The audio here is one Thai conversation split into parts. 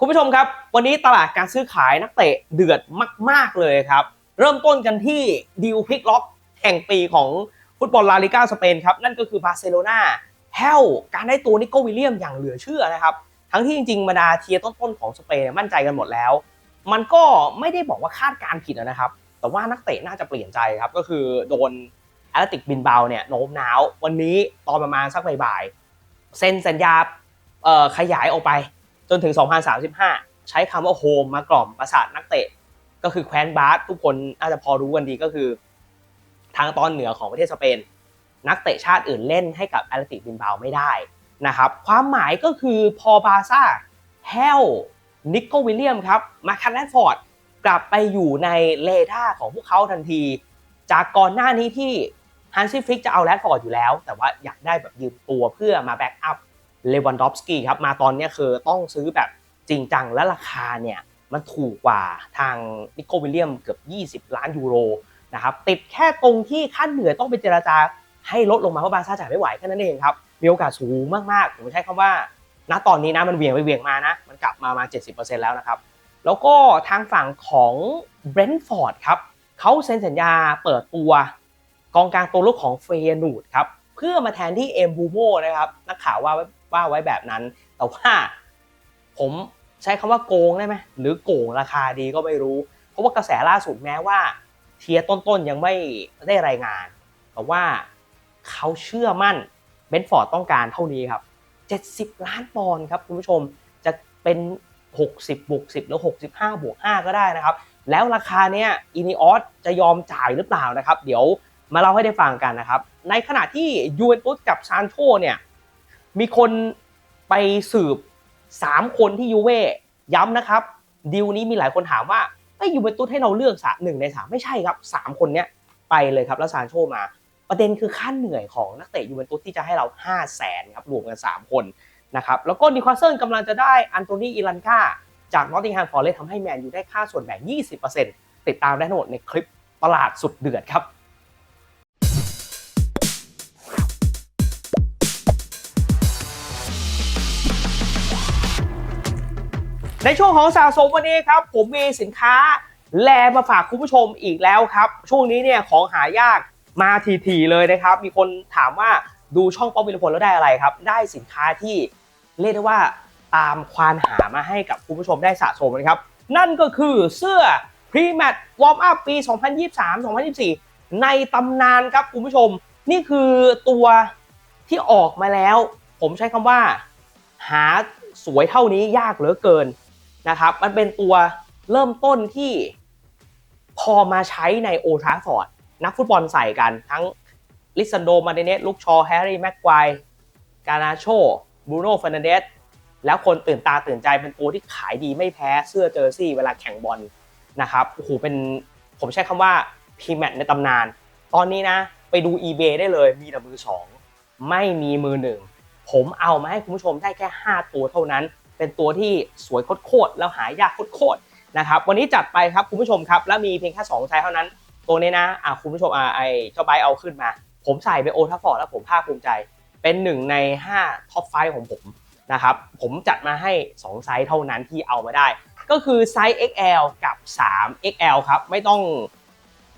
คุณผู้ชมครับ วันนี้ตลาดการซื้อขายนักเตะเดือดมาก ๆ เลยครับ เริ่มต้นกันที่ดีลพลิกล็อกแห่งปีของฟุตบอลลาลิก้าสเปนครับ นั่นก็คือบาร์เซโลนาแฮลการได้ตัวนิโกวิลเลียมอย่างเหลือเชื่อนะครับ ทั้งที่จริงๆบรรดาเทียต้นๆของสเปนมั่นใจกันหมดแล้ว มันก็ไม่ได้บอกว่าคาดการผิดนะครับ แต่ว่านักเตะน่าจะเปลี่ยนใจครับ ก็คือโดนแอตติกบินเบาเนี่ยโน้มน้าว วันนี้ตอนประมาณสักบ่ายๆเซ็นสัญญาขยายออกไป จนถึง 2035 ใช้คำว่าโฮมมากล่อมประสาทนักเตะ ก็คือแคว้นบาสทุกคนน่าจะพอรู้กันดีก็คือ ทางตอนเหนือของประเทศสเปน นักเตะชาติอื่นเล่นให้กับแอตเลติกบินเบาไม่ได้นะครับความหมายก็คือพอบาร์ซ่าแฮลนิโควิลเลียมครับมาคันแลนฟอร์ดกลับไปอยู่ในเรดาของพวกเขาทันที จากก่อนหน้านี้ที่ฮันซี่ฟลิกจะเอาแรดฟอร์ดอยู่แล้ว แต่ว่าอยากได้แบบยืมตัวเพื่อมาแบ็กอัพ เลวันดอฟสกี้ครับมาตอนนี้คือต้องซื้อแบบจริงจังและราคาเนี่ยมันถูกกว่าทางนิโควิลเลียมเกือบ 20 ล้านยูโรนะครับติดแค่ตรงที่ขั้นเหนือต้องไปเจราจาให้ลดลงมาเพราะบาร์ซ่าจ่ายไม่ไหวแค่นั้นเองครับมีโอกาสสูงมากๆผมใช้คำว่าณตอนนี้นะมันเวียงไปเวียงมานะมันกลับมามา 70%แล้วนะครับแล้วก็ทางฝั่งของเบรนท์ฟอร์ดครับเขาเซ็นสัญญาเปิดตัวกองกลางตัวลุกของเฟยนูดครับเพื่อมาแทนที่เอมบูโมนะครับนักข่าวว่า ว่าไว้แบบนั้น แต่ว่าผมใช้คำว่าโกงได้ไหมหรือโกงราคาดีก็ไม่รู้ เพราะว่ากระแสล่าสุดแม้ว่าเทียต้นๆยังไม่ได้รายงาน แต่ว่าเขาเชื่อมั่นเบนฟอร์ดต้องการเท่านี้ครับ 70 ล้านปอนด์ครับคุณผู้ชมจะเป็น 60บวก10 หรือ 65บวก5ก็ได้นะครับ แล้วราคาเนี้ยอินิออสจะยอมจ่ายหรือเปล่านะครับ เดี๋ยวมาเล่าให้ได้ฟังกันนะครับ ในขณะที่ยูเวนตุสกับซานโชเนี่ย มีคนไปสืบ 3 คนที่ยูเว่ย้ำนะครับดีลนี้มีหลายคนถามว่าไอ้ยูเวนตุสให้เราเลือกสามหนึ่งในสามไม่ใช่ครับ 3 คนเนี้ยไปเลยครับแล้วซานโชมา ประเด็นคือค่าเหนื่อยของนักเตะยูเวนตุสที่จะให้เรา 5 0 0แสนครับรวมกัน 3 คนนะครับแล้วก็นิวคาเซิลกำลังจะได้อันโตนีอิลันกาจากนอตติงแฮมฟอร์เรสทำให้แมนยูได้ค่าส่วนแบ่ง 20%ติดตามได้ทั้งหมดในคลิปตลาดสุดเดือดครับ ในช่วงของสะสมวันนี้ครับผมมีสินค้าแลมาฝากคุณผู้ชมอีกแล้วครับ ช่วงนี้เนี่ยของหายากมาทีๆเลยนะครับ มีคนถามว่าดูช่องป๊อปวิรพลแล้วได้อะไรครับ ได้สินค้าที่เรียกได้ว่าตามควานหามาให้กับคุณผู้ชมได้สะสมนะครับ นั่นก็คือเสื้อ p r e m a t Warm Up ปี 2023-2024 ในตำนานครับคุณผู้ชม นี่คือตัวที่ออกมาแล้ว ผมใช้คำว่า หาสวยเท่านี้ยากเหลือเกิน นะครับ มันเป็นตัวเริ่มต้นที่พอมาใช้ในโอทราฟอร์ดนักฟุตบอลใส่กันทั้งลิซันโด มาเดเนสลุกชอ แฮร์รี่ แม็กควายกานาโชบูโน่ฟ r นเดสแล้วคนตื่นตาตื่นใจเป็นตัวที่ขายดีไม่แพ้เสื้อเจอร์ซี่เวลาแข่งบอลนะครับโอ้โหเป็นผมใช้คำว่าพีแมทในตำนาน ตอนนี้นะ ไปดู eBay ได้เลยมีแต่มือสองไม่มีมือหนึ่งผมเอามาให้คุณผู้ชมได้แค่ 5 ตัวเท่านั้น เป็นตัวที่สวยโคตรๆแล้วหายากโคตรๆนะครับวันนี้จัดไปครับคุณผู้ชมครับ แล้วมีเพียงแค่2ไซส์เท่านั้น ตัวนี้นะอะคุณผู้ชมอะไอเจ้าไบเอาขึ้นมา ผมใส่ไปโอทัฟฟอร์ดแล้วผมภาคภูมิใจ เป็นหนึ่งใน 5 ท็อปไฟของผมนะครับผมจัดมาให้ 2 ไซส์เท่านั้นที่เอามาได้ ก็คือไซส์ XL กับ 3XL ครับไม่ต้อง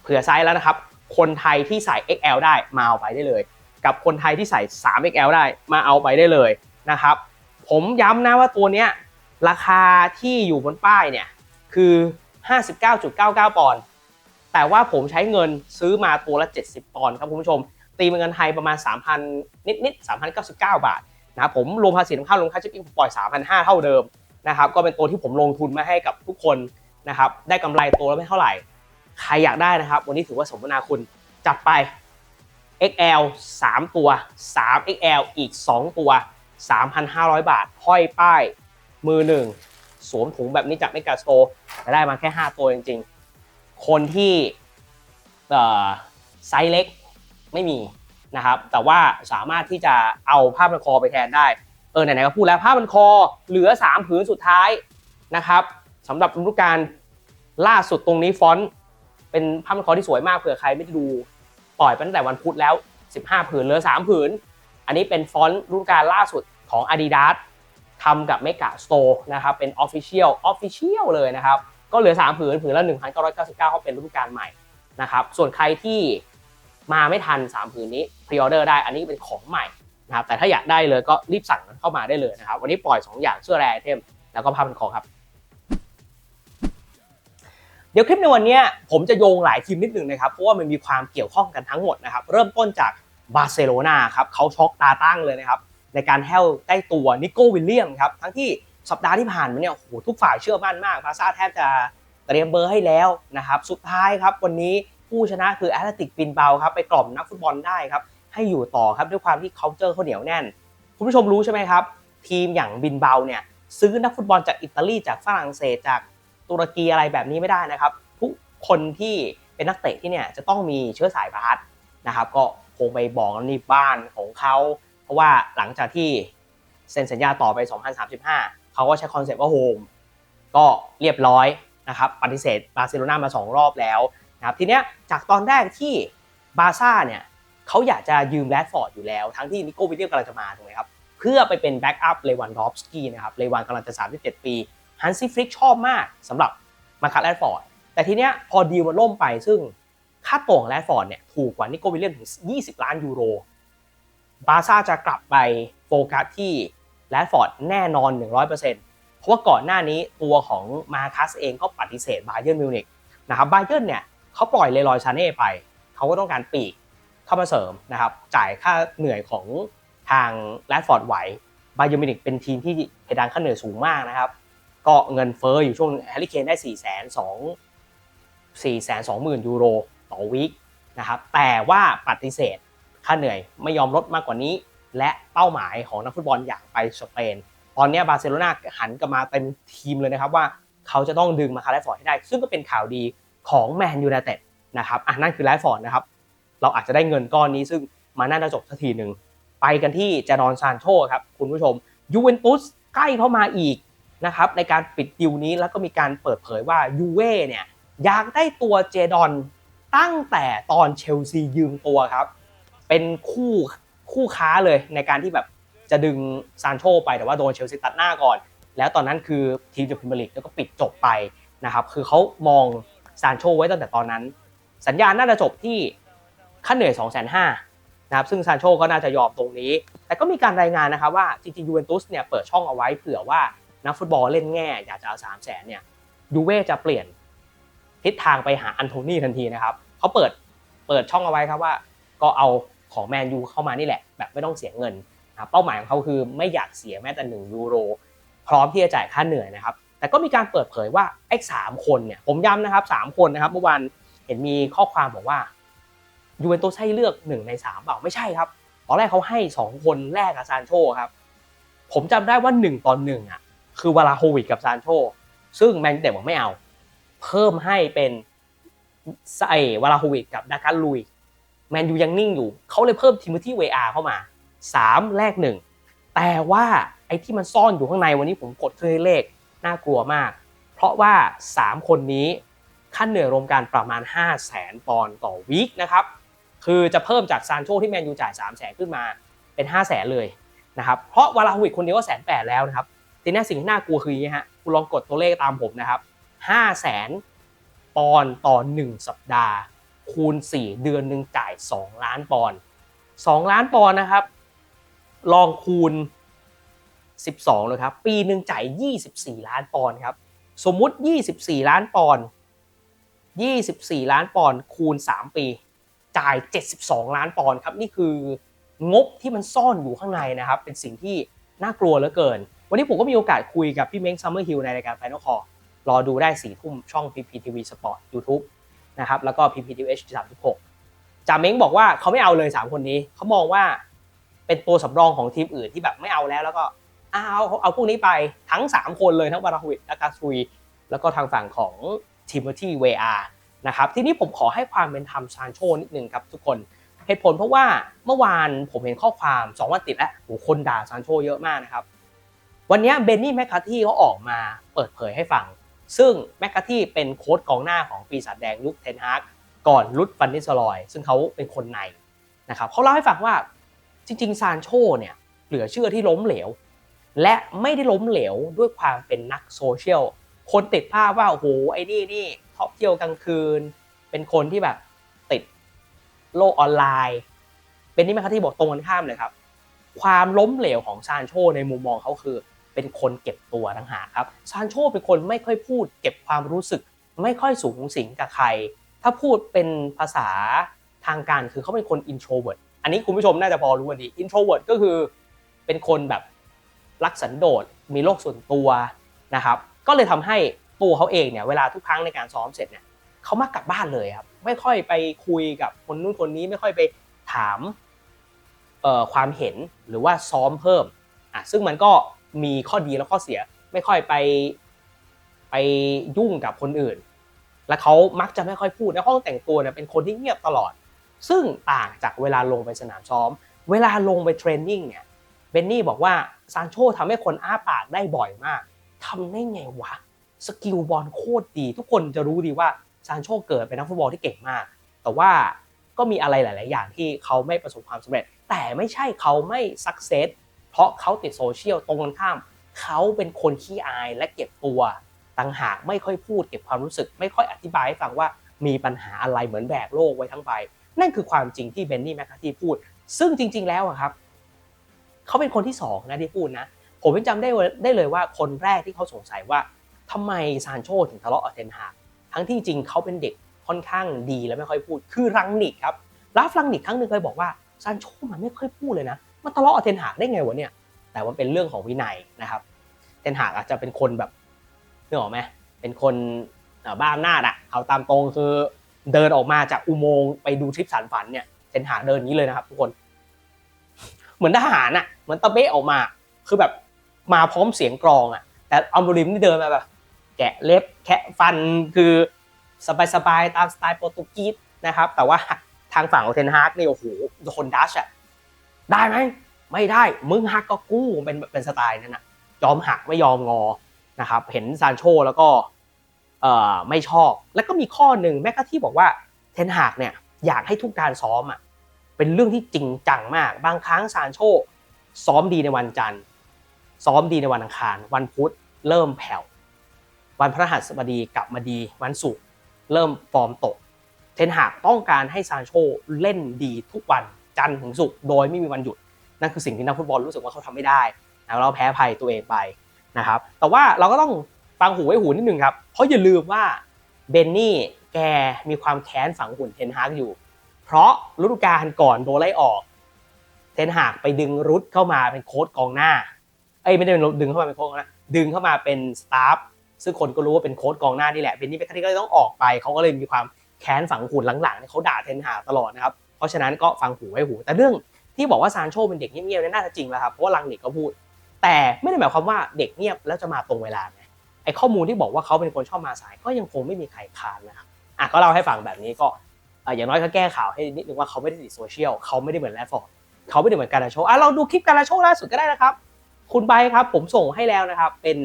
เผื่อไซส์แล้วนะครับ คนไทยที่ใส่ XL ได้มาเอาไปได้เลย กับคนไทยที่ใส่ 3XL ได้มาเอาไปได้เลยนะครับ ผมย้ำนะว่าตัวเนี้ยราคาที่อยู่บนป้ายเนี่ยคือ 59.99 ปอนด์แต่ว่าผมใช้เงินซื้อมาตัวละ 70 ปอนด์ครับคุณผู้ชม ตีเป็นเงินไทยประมาณ 3,000 นิดๆ 3,099 บาทนะครับผมรวมภาษีน้ำข้ารวมค่าชิปปิ้งปล่อย 3,500 เท่าเดิมนะครับก็เป็นตัวที่ผมลงทุนมาให้กับทุกคนนะครับได้กำไรตัวละไม่เท่าไหร่ ใครอยากได้นะครับ วันนี้ถือว่าสมนาคุณจัดไป XL 3 ตัว 3XL อีก 2 ตัว 3,500 บาทห้อยป้ายมือหนึ่งสวมถุงแบบนี้จากเมกาสโตแต่ได้มาแค่ 5 ตัวจริงๆ คนที่ไซส์เล็กไม่มีนะครับ แต่ว่าสามารถที่จะเอาผ้าพันคอไปแทนได้ เออไหนๆก็พูดแล้วผ้าพันคอเหลือ 3 ผืนสุดท้ายนะครับสำหรับฤดูกาลล่าสุดตรงนี้ฟอนต์เป็นผ้าพันคอที่สวยมากเผื่อใครไม่ได้ดู ปล่อยไปตั้งแต่วันพุธแล้ว 15 ผืนเหลือ 3 ผืน อันนี้เป็นฟอนต์รุ่นการล่าสุดของ Adidas ทำกับเมกาสโตรนะครับ เป็นออฟฟิเชียลออฟฟิเชียลเลยนะครับ ก็เหลือ 3 ผืน ผืนละ 1,999เขาเป็นฤดูกาลใหม่นะครับ ส่วนใครที่มาไม่ทัน 3 ผืนนี้พรีออเดอร์ได้ อันนี้เป็นของใหม่นะครับ แต่ถ้าอยากได้เลยก็รีบสั่งเข้ามาได้เลยนะครับ วันนี้ปล่อย 2 อย่างเสื้อแรไอเทม แล้วก็ผ้าพันคอครับ เดี๋ยวคลิปในวันนี้ผมจะโยงหลายทีมนิดหนึ่งนะครับ เพราะว่ามันมีความเกี่ยวข้องกันทั้งหมดนะครับ เริ่มต้นจาก บาร์เซโลนาครับเขาช็อกตาตั้งเลยนะครับในการแฮลใกล้ตัวนิโก้วิลเลียมครับทั้งที่สัปดาห์ที่ผ่านมาเนี่ยโอ้โหทุกฝ่ายเชื่อมั่นมากบาซ่าแทบจะเตรียมเบอร์ให้แล้วนะครับสุดท้ายครับวันนี้ผู้ชนะคือแอตเลติกปินเบาครับไปกล่อมนักฟุตบอลได้ครับให้อยู่ต่อครับด้วยความที่เคาเจอร์เขาเหนียวแน่น คุณผู้ชมรู้ใช่ไหมครับ ทีมอย่างบินเบาเนี่ยซื้อนักฟุตบอลจากอิตาลีจากฝรั่งเศสจากตุรกีอะไรแบบนี้ไม่ได้นะครับ ทุกคนที่เป็นนักเตะที่เนี่ยจะต้องมีเชื้อสายบาสนะครับก็ งไปบอกนี่บ้านของเขาเพราะว่าหลังจากที่เซ็นสัญญาต่อไป 2035 เขาก็ใช้คอนเซปต์ว่าโฮมก็เรียบร้อยนะครับปฏิเสธบาร์เซโลนามา 2 รอบแล้วนะครับทีเนี้ยจากตอนแรกที่บาร์ซ่าเนี่ยเขาอยากจะยืมแรดฟอร์ดอยู่แล้ว ทั้งที่นิโก้วิลเลียมกำลังจะมาถูกไหมครับเพื่อไปเป็นแบ็กอัพเลวันดอฟสกี้นะครับเลวันกำลังจะ 37 ปีฮันซี่ฟลิกชอบมากสำหรับมาคัตแรดฟอร์ดแต่ทีเนี้ยพอดีลมันล่มไปซึ่ง ค่าตัวของแรดฟอร์ดเนี่ยถูกกว่านิโกวิลเลียมถึง 20 ล้านยูโร บาซ่าจะกลับไปโฟกัสที่แรดฟอร์ดแน่นอน 100%เพราะว่าก่อนหน้านี้ตัวของมาคัสเองก็ปฏิเสธบาเยิร์นมิวนิกนะครับบาเยิร์นเนี่ยเขาปล่อยเลรอยชาเน่ไป เขาก็ต้องการปีกเข้ามาเสริมนะครับจ่ายค่าเหนื่อยของทางแรดฟอร์ดไหวบาเยิร์นมิวนิกเป็นทีมที่เพดานค่าเหนื่อยสูงมากนะครับก็เงินเฟ้ออยู่ช่วงแฮร์รี่เคนได้4 2 4 2 0 0 0 0ยูโร ต่อวีคนะครับแต่ว่าปฏิเสธค่าเหนื่อยไม่ยอมลดมากกว่านี้ และเป้าหมายของนักฟุตบอลอยากไปสเปน ตอนนี้บาร์เซโลนาหันกลับมาเต็มทีมเลยนะครับว่าเขาจะต้องดึงมาคาร์ไลฟอร์ดให้ได้ ซึ่งก็เป็นข่าวดีของแมนยูไนเต็ดนะครับอะนั่นคือไลฟอร์ดนะครับ เราอาจจะได้เงินก้อนนี้ซึ่งมาน่าจะจบสักทีหนึ่งไปกันที่จารอนซานโชครับคุณผู้ชมยูเวนตุสใกล้เข้ามาอีกนะครับในการปิดดิวนี้แล้วก็มีการเปิดเผยว่ายูเว่เนี่ยอยากได้ตัวเจดอน ตั้งแต่ตอนเชลซียืมตัวครับ เป็นคู่คู่ค้าเลยในการที่แบบจะดึงซานโชไปแต่ว่าโดนเชลซีตัดหน้าก่อน แล้วตอนนั้นคือทีมจากพรีเมียร์ลีกแล้วก็ปิดจบไปนะครับคือเขามองซานโชไว้ตั้งแต่ตอนนั้น สัญญาน่าจะจบที่ค่าเหนื่อย2 5 0 0 0นะครับซึ่งซานโชก็น่าจะยอมตรงนี้ แต่ก็มีการรายงานนะครับว่าจริงๆยูเวนตุสเนี่ยเปิดช่องเอาไว้เผื่อว่านักฟุตบอลเล่นแง่อยากจะเอา3 0 0 0 0เนี่ยยูเว่จะเปลี่ยน ทิศทางไปหาอันโทนี่ทันทีนะครับเขาเปิดเปิดช่องเอาไว้ครับว่า ก็เอาของแมนยูเข้ามานี่แหละ แบบไม่ต้องเสียเงินนะเป้าหมายของเขาคือไม่อยากเสียแม้แต่หนึ่งยูโร พร้อมที่จะจ่ายค่าเหนื่อยนะครับ แต่ก็มีการเปิดเผยว่าไอ้สามคนเนี่ยผมย้ำนะครับสามคนนะครับเมื่อวานเห็นมีข้อความบอกว่ายูเวนตุสให้เลือกหนึ่งในสามเปล่าไม่ใช่ครับตอนแรกเขาให้สองคนแรกกับซานโชครับผมจำได้ว่าหนึ่งตอนหนึ่งอะคือวลาโฮวิดกับซานโชซึ่งแมนยูแต่บอกไม่เอา เพิ่มให้เป็นไอวาลาโฮวิดกับดาการลุยแมนยูยังนิ่งอยู่ เขาเลยเพิ่มทีมที่เวอาเข้ามา 3 แลกหนึ่งแต่ว่าไอ้ที่มันซ่อนอยู่ข้างในวันนี้ผมกดเครื่องเลขน่ากลัวมาก เพราะว่า 3 คนนี้ขั้นเหนื่อยรวมกันประมาณ 5 0 0แสนปอนด์ต่อวีคนะครับ คือจะเพิ่มจากซานโชที่แมนยูจ่าย 3 0 0แสนขึ้นมาเป็น 5 0 0แสนเลยนะครับ เพราะวาลาโฮวิดคนเดียวก็แสนแปดแล้วนะครับทีนี้สิ่งที่น่ากลัวคืออย่างนี้ฮะคุณลองกดตัวเลขตามผมนะครับ 5 0 0แสนปอนต่อ 1 สัปดาห์ คูณ 4 เดือนหนึ่งจ่าย 2 ล้านปอน2ล้านปอนนะครับ ลองคูณ 12เลยครับ ปีหนึ่งจ่าย 24 ล้านปอนครับ สมมุติ 24 ล้านปอน24 ล้านปอนคูณ 3 ปี จ่าย 72 ล้านปอนครับ นี่คืองบที่มันซ่อนอยู่ข้างในนะครับ เป็นสิ่งที่น่ากลัวเหลือเกิน วันนี้ผมก็มีโอกาสคุยกับพี่เม้งซัมเมอร์ฮิลในรายการ Final Call ร รอดูได้4ทุ่มช่อง PPTV Sport YouTube นะครับแล้วก็ PPTV H36 จ่าเม้งบอกว่าเขาไม่เอาเลย 3 คนนี้เขามองว่าเป็นตัวสำรองของทีมอื่นที่แบบไม่เอาแล้วแล้วก็เอาเอาเอาพวกนี้ไปทั้ง 3 คนเลยทั้งบาราฮวิดและกาซุย แล้วก็ทางฝั่งของทีมที่เวอานะครับทีนี้ผมขอให้ความเป็นธรรมซานโชนิดหนึ่งครับทุกคนเหตุผลเพราะว่าเมื่อวานผมเห็นข้อความ 2 วันติดแล้วโหคนด่าซานโชเยอะมากนะครับ วันนี้เบนนี่แมคคาที่เขาออกมาเปิดเผยให้ฟัง ซึ่งแมคคาที่เป็นโค้ชกองหน้าของปีศาจแดงยุคเทนฮากก่อนลุดฟันนิสลอย ซึ่งเขาเป็นคนในนะครับเขาเล่าให้ฟังว่าจริงๆซานโชเนี่ยเหลือเชื่อที่ล้มเหลว และไม่ได้ล้มเหลวด้วยความเป็นนักโซเชียลคนติดภาพว่าโอ้โหไอ้นี่นี่ชอบเที่ยวกลางคืน เป็นคนที่แบบติดโลกออนไลน์ เป็นนี่ไหมครับที่บอกตรงกันข้ามเลยครับ ความล้มเหลวของซานโชในมุมมองเขาคือ เป็นคนเก็บตัวต่างหาครับซานโชเป็นคนไม่ค่อยพูด เก็บความรู้สึก ไม่ค่อยสูงสิงกับใคร ถ้าพูดเป็นภาษาทางการคือเขาเป็นคน introvert อันนี้คุณผู้ชมน่าจะพอรู้กันดี introvert ก็คือเป็นคนแบบรักสันโดษมีโลกส่วนตัวนะครับ ก็เลยทำให้ตัวเขาเองเนี่ยเวลาทุกครั้งในการซ้อมเสร็จเนี่ยเขามักกลับบ้านเลยครับไม่ค่อยไปคุยกับคนนู้นคนนี้ไม่ค่อยไปถามความเห็นหรือว่าซ้อมเพิ่มอะซึ่งมันก็ มีข้อดีและข้อเสีย ไม่ค่อยไปไปยุ่งกับคนอื่น และเขามักจะไม่ค่อยพูดในห้องแต่งตัวเนี่ยเป็นคนที่เงียบตลอด ซึ่งต่างจากเวลาลงไปสนามซ้อม เวลาลงไปเทรนนิ่งเนี่ยเบนนี่บอกว่าซานโชทำให้คนอ้าปากได้บ่อยมากทำได้ไงวะสกิลบอลโคตรดี ทุกคนจะรู้ดีว่าซานโชเกิดเป็นนักฟุตบอลที่เก่งมาก แต่ว่าก็มีอะไรหลาย ๆ อย่างที่เขาไม่ประสบความสำเร็จ แต่ไม่ใช่เขาไม่สักเซส เพราะเขาติดโซเชียลตรงกันข้าม เขาเป็นคนขี้อายและเก็บตัวต่างหากไม่ค่อยพูดเก็บความรู้สึก ไม่ค่อยอธิบายให้ฟังว่ามีปัญหาอะไรเหมือนแบกโลกไว้ทั้งใบ นั่นคือความจริงที่เบนนี่แมคคาทีพูด ซึ่งจริง ๆ แล้วครับเขาเป็นคนที่สองนะที่พูดนะ ผมยังจำได้ได้เลยว่าคนแรกที่เขาสงสัยว่าทำไมซานโชถึงทะเลาะกับเทนฮากทั้งที่จริงเขาเป็นเด็กค่อนข้างดีและไม่ค่อยพูด คือรังนิกครับลาฟรังนิกครั้งหนึ่งเคยบอกว่าซานโชมันไม่ค่อยพูดเลยนะ มันทะเลาะกับเทนฮากได้ไงวะเนี่ย แต่ว่าเป็นเรื่องของวินัยนะครับเทนฮากอาจจะเป็นคนแบบนึกออกไหมเป็นคนบ้าอำนาจอะเอาตามตรงคือเดินออกมาจากอุโมงค์ไปดูทริปสารฝันเนี่ยเทนฮากเดินอย่างนี้เลยนะครับ ทุกคน เหมือนทหารอะเหมือนตะเบ้ออกมา คือแบบมาพร้อมเสียงกรองอะแต่อัมบริมนี่เดินมาแบบแกะเล็บแคะฟันคือสบายๆตามสไตล์โปรตุกีสนะครับ แต่ว่าทางฝั่งของเทนฮากนี่โอ้โหคนดัชอะ ได้ไหมไม่ได้มึงหักก็กู้เป็นเป็นสไตล์นั่นอะยอมหักไม่ยอมงอนะครับเห็นซานโชแล้วก็เอ่อไม่ชอบ แล้วก็มีข้อหนึ่งแม้กระที่บอกว่าเทนฮากเนี่ยอยากให้ทุกการซ้อมอะเป็นเรื่องที่จริงจังมาก บางครั้งซานโชซ้อมดีในวันจันทร์ซ้อมดีในวันอังคาร วันพุธเริ่มแผ่ววันพฤหัสบดีกลับมาดีวันศุกร์เริ่มฟอร์มตก เทนหากต้องการให้ซานโชเล่นดีทุกวัน จันทร์ถึงศุกร์โดยไม่มีวันหยุด นั่นคือสิ่งที่นักฟุตบอลรู้สึกว่าเขาทำไม่ได้นะเราแพ้ภัยตัวเองไปนะครับแต่ว่าเราก็ต้องฟังหูไว้หูนิดนึงครับเพราะอย่าลืมว่าเบนนี่แกมีความแค้นฝังหุ่นเทนฮากอยู่ เพราะฤดูกาลก่อนโดนไล่ออกเทนหากไปดึงรุดเข้ามาเป็นโค้ชกองหน้าเอ้ยไม่ได้เป็นดึงเข้ามาเป็นโค้ชกองหน้าดึงเข้ามาเป็นสตาฟซึ่งคนก็รู้ว่าเป็นโค้ชกองหน้านี่แหละเป็นนี่เป็นคดีก็เลยต้องออกไปเขาก็เลยมีความแค้นฝังหุ่นหลังๆเขาด่าเทนหากตลอดนะครับ เพราะฉะนั้นก็ฟังหูไว้หู แต่เรื่องที่บอกว่าซานโชเป็นเด็กเงียบๆเนี่น่าจะจริงแล้วครับเพราะว่าลังนิกก็พูด แต่ไม่ได้หมายความว่าเด็กเงียบแล้วจะมาตรงเวลาไงไอ้ข้อมูลที่บอกว่าเขาเป็นคนชอบมาสายก็ยังคงไม่มีใครคานนะครับอะก็เล่าให้ฟังแบบนี้ก็อย่างน้อยก็แก้ข่าวให้นิดนึงว่าเขาไม่ได้ติดโซเชียลเขาไม่ได้เหมือนแรดฟอร์ดเขาไม่ได้เหมือนการาโชอะเราดูคลิปการาโชล่าสุดก็ได้นะครับ คุณไปครับผมส่งให้แล้วนะครับเป็น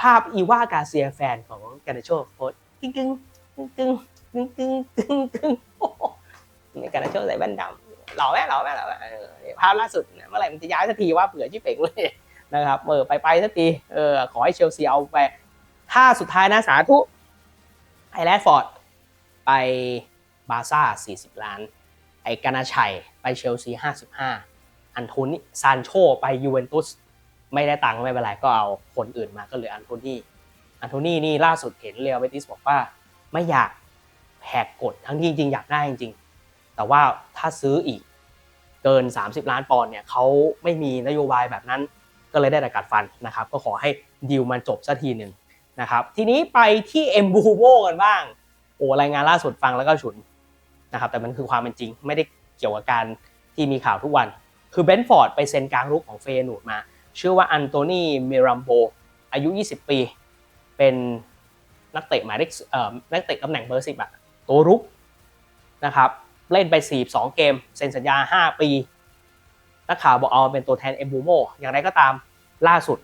ภาพอีวากาเซียแฟนของการาโชโพสต์กึ้งกึ้งกึ้งกึ้งกึ้งกึ้ง ใส่แว่นดำหล่อไหมหล่อไหมหล่อไหมเออนี่ภาพล่าสุดเมื่อไหร่มันจะย้ายสักทีว่าเผื่อชิเป่งเลยนะครับเออไปไปสักทีเออขอให้เชลซีเอาไป ถ้าสุดท้ายนะสาธุไอแรดฟอร์ดไปบาซ่า 40 ล้าน ไอกานาชัยไปเชลซี 55 อันโทนี่ซานโชไปยูเวนตุสไม่ได้ตังค์ไม่เป็นไรก็เอาคนอื่นมาก็เหลืออันโทนี่อันโทนี่นี่ล่าสุดเห็นเรียลเบติสบอกว่าไม่อยากแหกกฎทั้งที่จริงอยากได้จริง แต่ว่าถ้าซื้ออีกเกิน 30 ล้านปอนด์เนี่ยเขาไม่มีนโยบายแบบนั้นก็เลยได้แต่กัดฟันนะครับ ก็ขอให้ดีลมันจบสักทีหนึ่งนะครับทีนี้ไปที่เอ็มบูโวกันบ้างโอ้รายงานล่าสุดฟังแล้วก็ฉุนนะครับแต่มันคือความเป็นจริง ไม่ได้เกี่ยวกับการที่มีข่าวทุกวัน คือเบนฟอร์ดไปเซ็นกลางรุกของเฟยนูดมา ชื่อว่าอันโตนีเมรัมโบอายุ 20 ปี เป็นนักเตะหมายเลขเอ่อนักเตะตำแหน่งเบอร์สิบอะตัวรุกนะครับ เล่นไป 42 เกม เซ็นสัญญา 5 ปี นักข่าวบอกเอาเป็นตัวแทนเอมบูโมอย่างไรก็ตามล่าสุด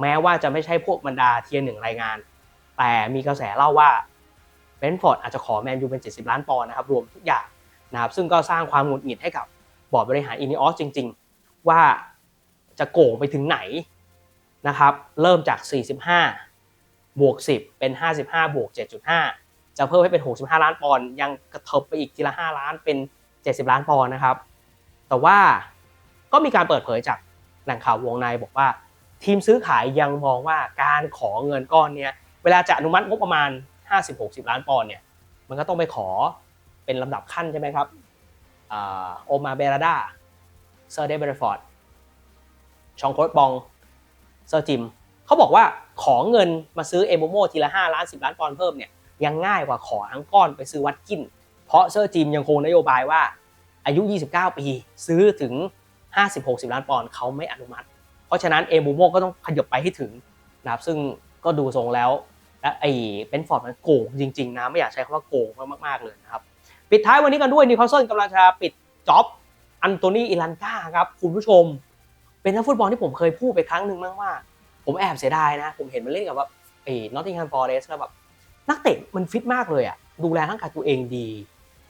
แม้ว่าจะไม่ใช่พวกบรรดาเทียร์หนึ่งรายงาน แต่มีกระแสเล่าว่าเบนฟอร์ดอาจจะขอแมนยูเป็น 70 ล้านปอนด์นะครับ รวมทุกอย่างนะครับซึ่งก็สร้างความหงุดหงิดให้กับบอร์ดบริหารอินิออสจริง ๆ ว่าจะโก่งไปถึงไหนนะครับ เริ่มจาก 45 บวก 10 เป็น 55 บวก 7.5 จะเพิ่มให้เป็น 65 ล้านปอนด์ยังกระเถิบไปอีกทีละ 5 ล้านเป็น 70 ล้านปอนด์นะครับ แต่ว่าก็มีการเปิดเผยจากแหล่งข่าววงในบอกว่า ทีมซื้อขายยังมองว่าการขอเงินก้อนเนี้ยเวลาจะอนุมัติงบประมาณ 50-60 ล้านปอนด์เนี่ยมันก็ต้องไปขอเป็นลำดับขั้นใช่ไหมครับโอมาเบราดาเซอร์เดเบรฟอร์ดชองโคดบองเซอร์จิมเขาบอกว่าขอเงินมาซื้อเอโมโมทีละ 5 ล้าน 10 ล้านปอนด์เพิ่มเนี่ย ยังง่ายกว่าขอทั้งก้อนไปซื้อวัดกิน เพราะเซอร์จิมยังคงนโยบายว่าอายุ 29 ปี ซื้อถึง 50-60 ล้านปอนด์เขาไม่อนุมัติ เพราะฉะนั้นเอโมโมก็ต้องขยับไปให้ถึงนะครับซึ่งก็ดูทรงแล้วและไอ้เป็นฟอร์ดมันโกงจริงๆนะไม่อยากใช้คำว่าโกงมากๆเลยนะครับ ปิดท้ายวันนี้กันด้วยนิวคาสเซิลกำลังจะปิดจ็อบอันโตนีอิลันกาครับคุณผู้ชม เป็นนักฟุตบอลที่ผมเคยพูดไปครั้งหนึ่งมากว่า ผมแอบเสียดายนะ ผมเห็นมันเล่นกับว่าไอ้นอตติงแฮมฟอร์เรสแล้วแบบ นักเตะมันฟิตมากเลยอะดูแลร่างกายตัวเองดี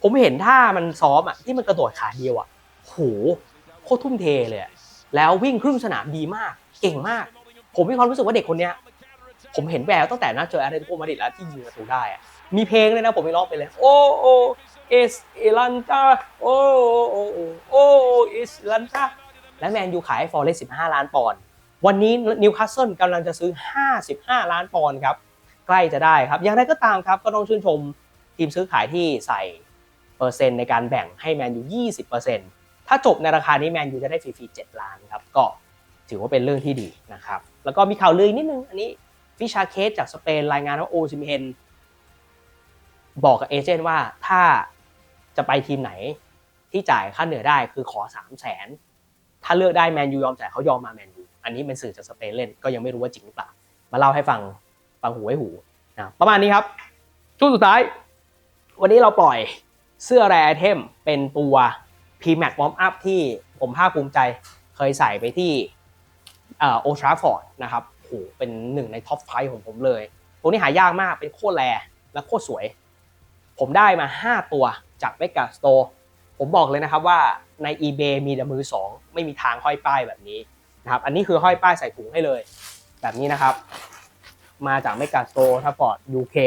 ผมเห็นท่ามันซ้อมอะที่มันกระโดดขาเดียวอะโหโคตรทุ่มเทเลยแล้ววิ่งครึ่งสนามดีมาก เก่งมาก ผมมีความรู้สึกว่าเด็กคนเนี้ย ผมเห็นแววตั้งแต่นัดเจอแอตเลติโกมาดริดแล้วที่ยิงประตูได้อะมีเพลงเลยนะผมไม่ร้องไปเลย โอ้โอเอสเอลันตาโอ้โอโอโอเอสลันตาและแมนยูขายฟอร์เรส15 ล้านปอนด์วันนี้นิวคาสเซิลกำลังจะซื้อ 55 ล้านปอนด์ครับ ใกล้จะได้ครับ อย่างไรก็ตามครับก็ต้องชื่นชมทีมซื้อขายที่ใส่เปอร์เซ็นต์ในการแบ่งให้แมนยู20%ถ้าจบในราคานี้แมนยูจะได้ฟรีๆ7ล้านครับก็ถือว่าเป็นเรื่องที่ดีนะครับ แล้วก็มีข่าวลือนิดนึง อันนี้ฟิชาเคสจากสเปนรายงานว่าโอซิมเฮนบอกกับเอเจนต์ว่าถ้าจะไปทีมไหนที่จ่ายค่าเหนือได้คือขอ 3 0 0แสนถ้าเลือกได้แมนยูยอมจ่ายเขายอมมาแมนยูอันนี้เป็นสื่อจากสเปนเล่นก็ยังไม่รู้ว่าจริงหรือเปล่ามาเล่าให้ฟัง ฟังหูไว้หูนะประมาณนี้ครับ ช่วงสุดท้าย วันนี้เราปล่อยเสื้อแรไอเทมเป็นตัว p m a c Warm Up ที่ผมภาคภูมิใจเคยใส่ไปที่โอทราฟอร์ดนะครับโหเป็นหนึ่งในท็อปไฟของผมเลย ตัวนี้หายากมากเป็นโคตรแรและโคตรสวย ผมได้มา 5 ตัวจากเมกาสโตร์ผมบอกเลยนะครับว่าใน eBay มีแต่มือ 2 ไม่มีทางห้อยป้ายแบบนี้นะครับอันนี้คือห้อยป้ายใส่ถุงให้เลย แบบนี้นะครับ มาจากเมกาสโตรทัฟฟอร์ด UK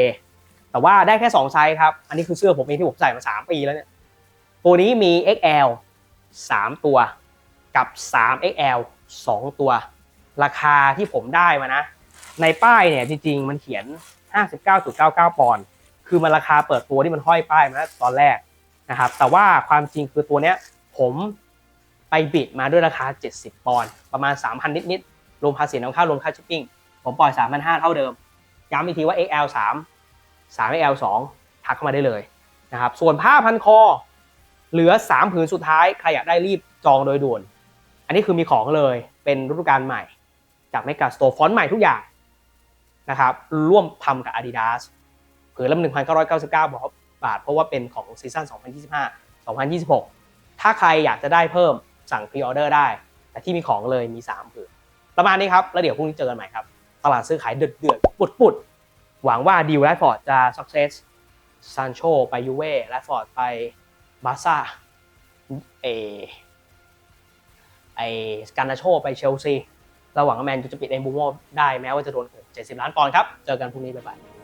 แต่ว่าได้แค่2ไซส์ครับ อันนี้คือเสื้อผมเองที่ผมใส่มา 3 ปีแล้วเนี่ย ตัวนี้มี XL 3 ตัวกับ 3XL 2 ตัว ราคาที่ผมได้มานะ ในป้ายเนี่ยจริง ๆ มันเขียน 59.99 ปอนด์คือมันราคาเปิดตัวที่มันห้อยป้ายมาตอนแรกนะครับ แต่ว่าความจริงคือตัวเนี้ยผมไปบิดมาด้วยราคา 70 ปอนด์ประมาณ 3,000 นิดๆรวมภาษีนำเข้ารวมค่าชิปปิ้ง ผมปล่อย 3,500 เท่าเดิม ย้ำอีกทีว่า XL 3 3XL 2 ทักเข้ามาได้เลยนะครับ ส่วนผ้าพันคอ เหลือ 3 ผืนสุดท้าย ใครอยากได้รีบจองโดยด่วน อันนี้คือมีของเลย เป็นฤดูกาลใหม่ จากเมกาสโตฟอนต์ใหม่ทุกอย่างนะครับ ร่วมทำกับ Adidas ผืนละ1,999 บาท เพราะว่าเป็นของซีซั่น2025 2026 ถ้าใครอยากจะได้เพิ่มสั่งพรีออเดอร์ได้ แต่ที่มีของเลยมี 3 ผืน ประมาณนี้ครับ แล้วเดี๋ยวพรุ่งนี้เจอกันใหม่ครับ ลาดซื้อขายเดือดเดือดปุดปุดหวังว่าดีลแรดฟอร์ดจะสักเซสซานโชไปยูเว่แรดฟอร์ดไปบาซ่าเอไอการนาโชไปเชลซีเราหวังว่าแมนยูจะปิดเอ็มบูโมได้แม้ว่าจะโดนเจ็ดสิบล้านปอนด์ครับ เจอกันพรุ่งนี้ บ๊ายบาย